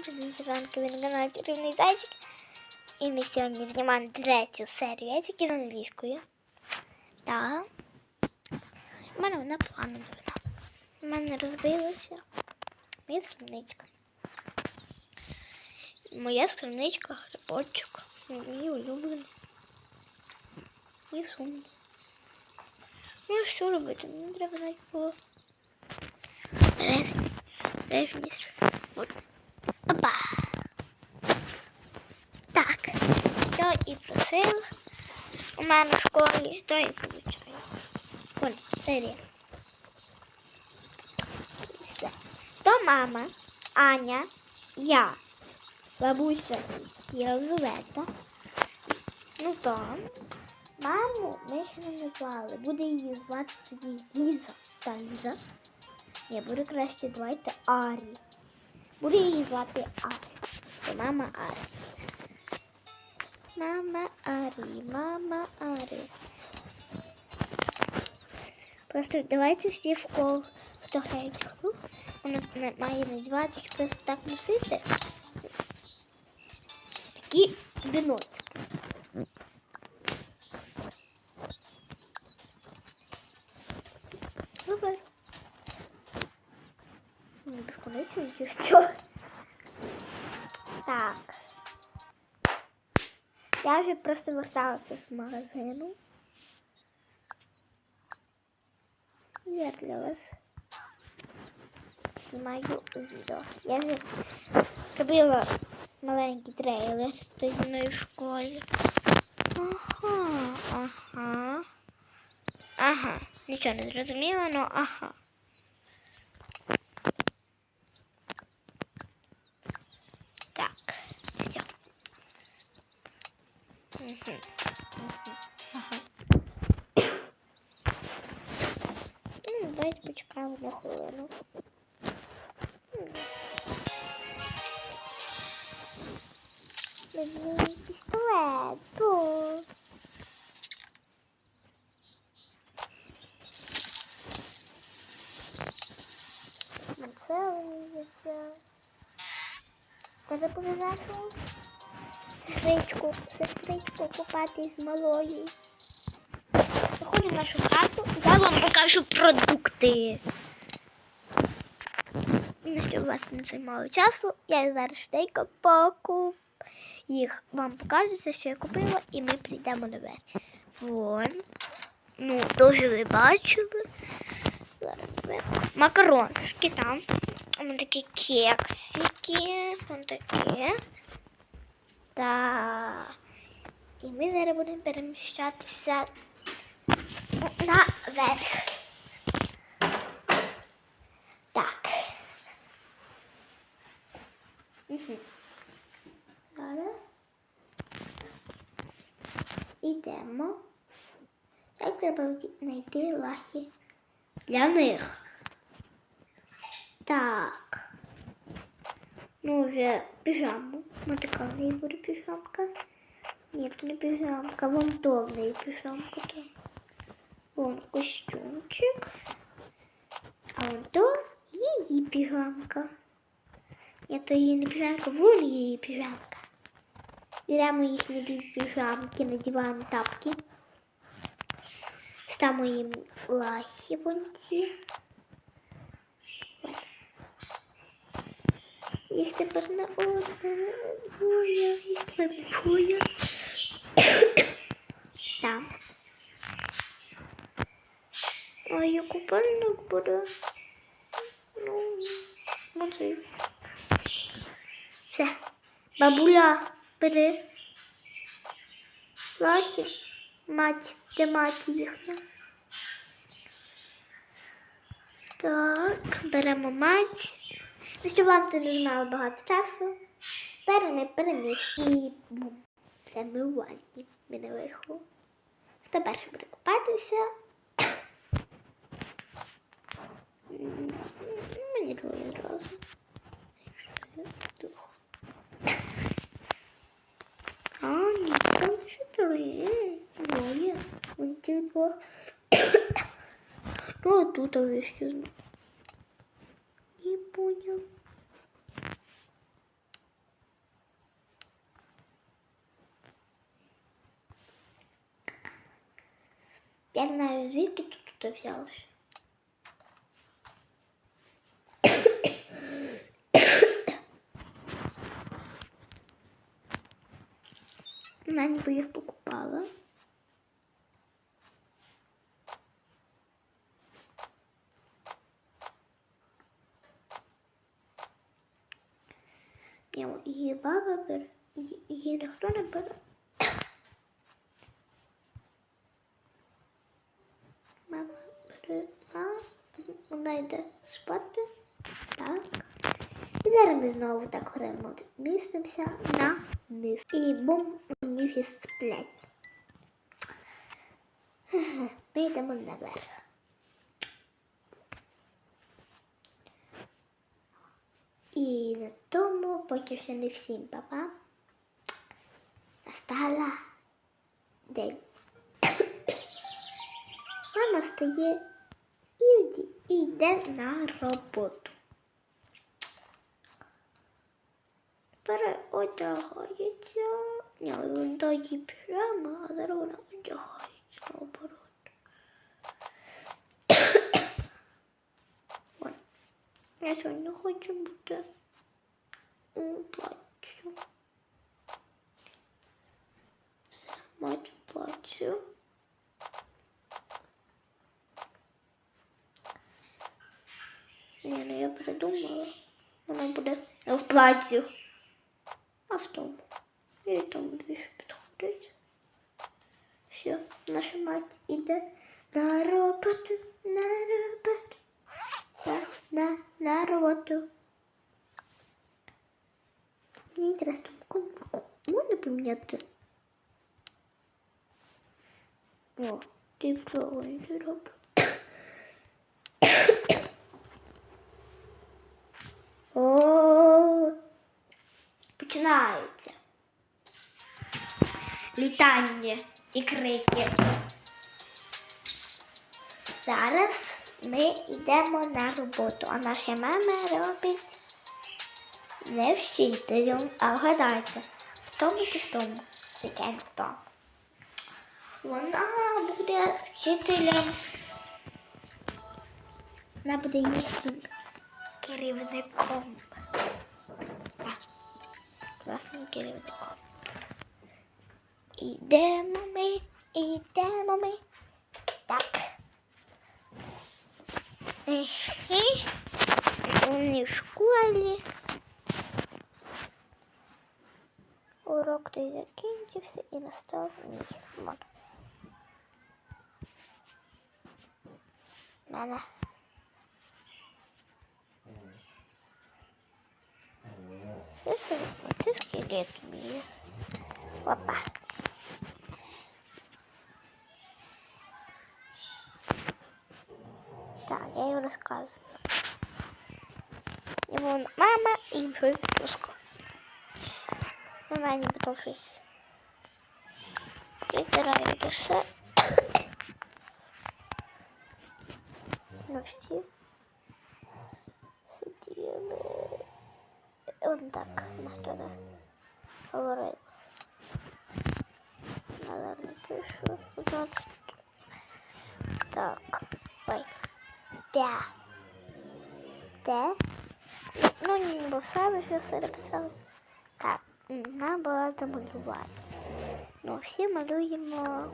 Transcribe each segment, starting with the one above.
Ранки він канал Чарівний зайчик. І ми сьогодні знімаємо третю серію. Я тільки з англійською. Так. У мене вона погана новина. У мене розбилася моя скарбничка. Моя скарбничка, грибочок. Мій улюблений. І сумно. Ну, що робити? Мені треба навіть було. Рев- Ревність. От. Опа. Так. Я і просив у мене в школі, то і получаю. Вон. Все. То мама, Аня, я, бабуся Єлизавета. Ну то, маму ми ще не назвали. Буде її звати тоді Ліза. Та Ліза. Ні, буде краще давайте Арі. Буде її звати Арі. Це мама Арі. Мама Арі, мама Арі. Просто давайте всі в кол, хто грає в цю гру, вона не- має назвати просто так носити. Такі віночки. Супер. Не безконечно чи що? Так. Я вже просто верталася з магазину. Я для вас знімаю відео. Я вже робила маленький трейлер з мною школі. Ага, ага. Ага. Нічого не зрозуміла, але ага. amına koyalım. Isto é bu. Mansão, Deve aproveitar que... Serpente, serpente, coco, patis, maloi. Заходимо в нашу хату, я вам покажу продукти. Ну, щоб у вас не займало часу, я зараз швиденько покуп. Їх вам покажу все, що я купила, і ми прийдемо наверх. Вон. Ну, дуже ви бачили. Зараз Макарончики там. Вон такі кексики. Вон такі. Так. І ми зараз будемо переміщатися наверх. Так. Ідемо. Так треба знайти лахи для них. Так. Ну, вже піжаму. Ну, така в неї буде піжамка. Це не піжамка, вон піжамка. То. Вон костюмчик. А вон то її піжамка. Ні, то її не піжамка, вон її піжамка. Беремо їхні дві піжамки, надіваємо тапки. Ставимо їм лахи вон ці. От. Їх тепер на одне двоє, їх тепер двоє. Там. А я купальник буде. Ну, може. Все. Бабуля, бери. Лахи. Мать, де мать їхня? Так, беремо мать. Ну, щоб вам це не займало багато часу. Тепер ми переміщуємо премиванні. Ми наверху. Хто перший буде купатися? А, нет, там еще трое. Двое. Он типа... Ну, а тут он исчезнул. Не понял. Я не знаю, звідки тут, тут взялся. Ніби їх покупала. Її баба бере, її- ніхто не бере. Мама бере, вона йде спати. Так. І зараз ми знову так граємо. Містимося на низ. І бум, вони всі сплять. Ми йдемо наверх. І на тому, поки ще не всім папа, настала день. Мама стає і і йде на роботу. Переодягається. Піжама, а зараз вона одягається наоборот. Ой, Я сьогодні хочу бути у платтю. Все, мать платтю. Ні, ну я придумала. Вона буде в платтю, а в тому. І тому більше підходить. Все, наша мать іде на роботу, на роботу. На, на, на роботу. Мені інтересно, кому можна поміняти? О, ти правильно зробив. О, починається. Літання і крики. Зараз ми йдемо на роботу, а наша мама робить не вчителем, а вгадайте, в тому чи в тому, звичайно, в тому. Вона буде вчителем. Вона буде їхнім керівником. Так, класним керівником. Ідемо ми, ідемо ми. Так. Вони в школі. Урок той закінчився і настав мій мон. Мене. Це, скелет мій. Опа. Так, розказую. Йому мама і щось пускала. Вона не потім щось. Витираю душе. Ну всі. Сиділи. Он так, ніхто не говорив. Наверно, пишу. Так. Ой. Пя. Де? Ну, не бо все вже все написали. Так, нам було домалювати. Ну, всі малюємо.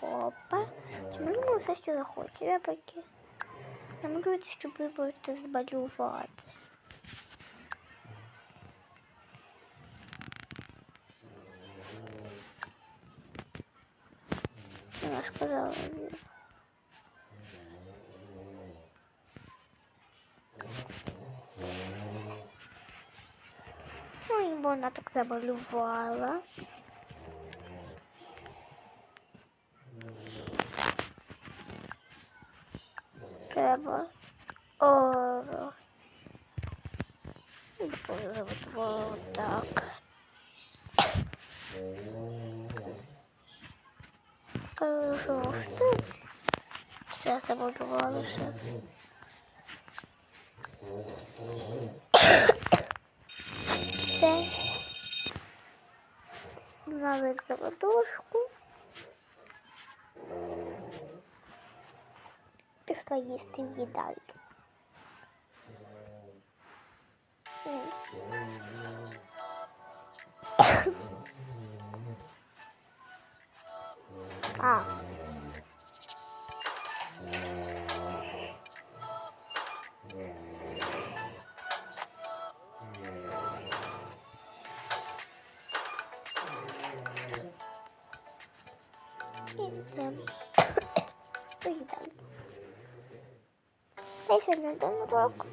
Хопа. Чи малюємо все, що захоче. Я поки намалюйте, щоб ви будете змалювати. Я сказала. Вона так замалювала. Треба оро. Так. Жовтий. Все замалювала все. Це ладошку. Пішла їсти в їдальню. А. yedim. o yüzden. Neyse neden rock?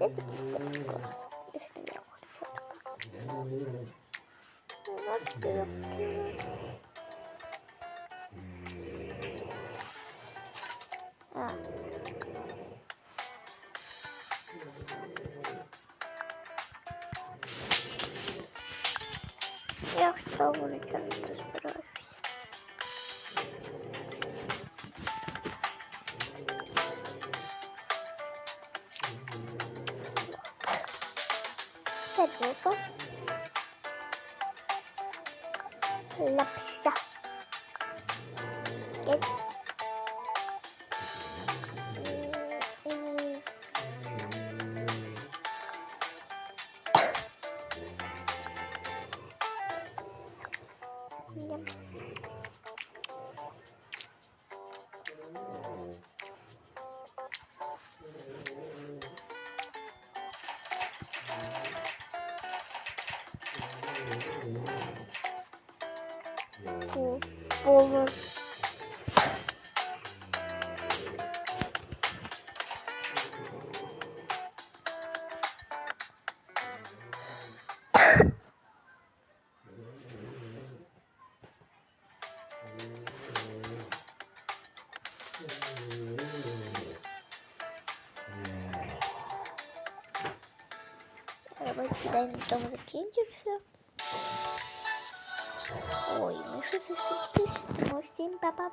Dedik istedim rock. Düşünüyorum. Rock diyorum. Ha. Хочу. Вот так. А. Я в О, повар. Робочий день на тому закінчився. Ой, ну щось за Тому всім па-па.